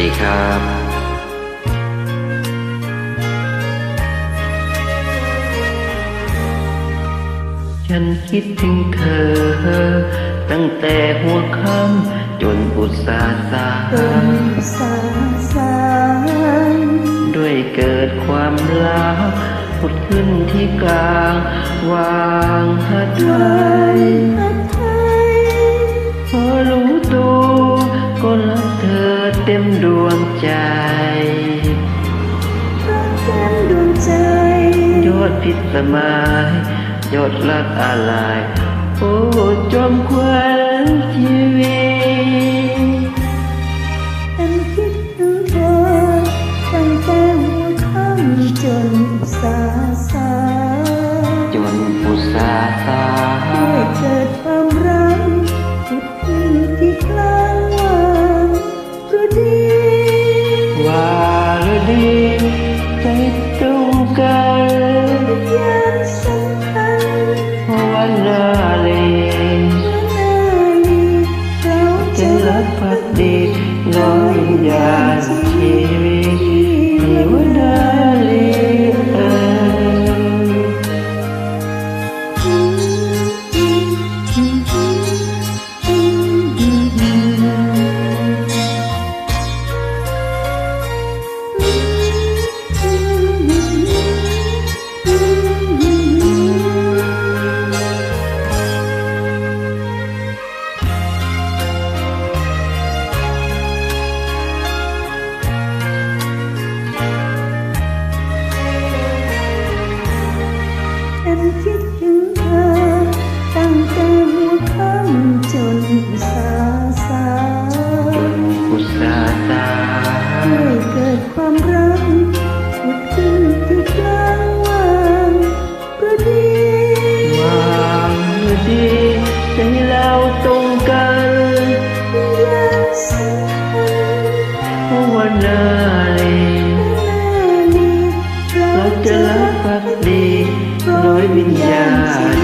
ดีครับฉันคิดถึงเธอ ตั้งแต่หัวค่ำจนอุตสาสาสาสาด้วยเกิดความรักพุดขึ้นที่กลาง วางหัดไท เต็มดวงใจรักเต็มดวงใจ ยอดพิสมายยอดรักอะไรโอ้จอมควันชีวิตฉันคิดถึงเธอตั้งแต่หัวค่ำจนสาสาจนผู้สาตาด้วยเกิดความรักสุดที่ที่กล้า Sat Pati Gloria Sri Devi Devi tới phát đi nói vinh dài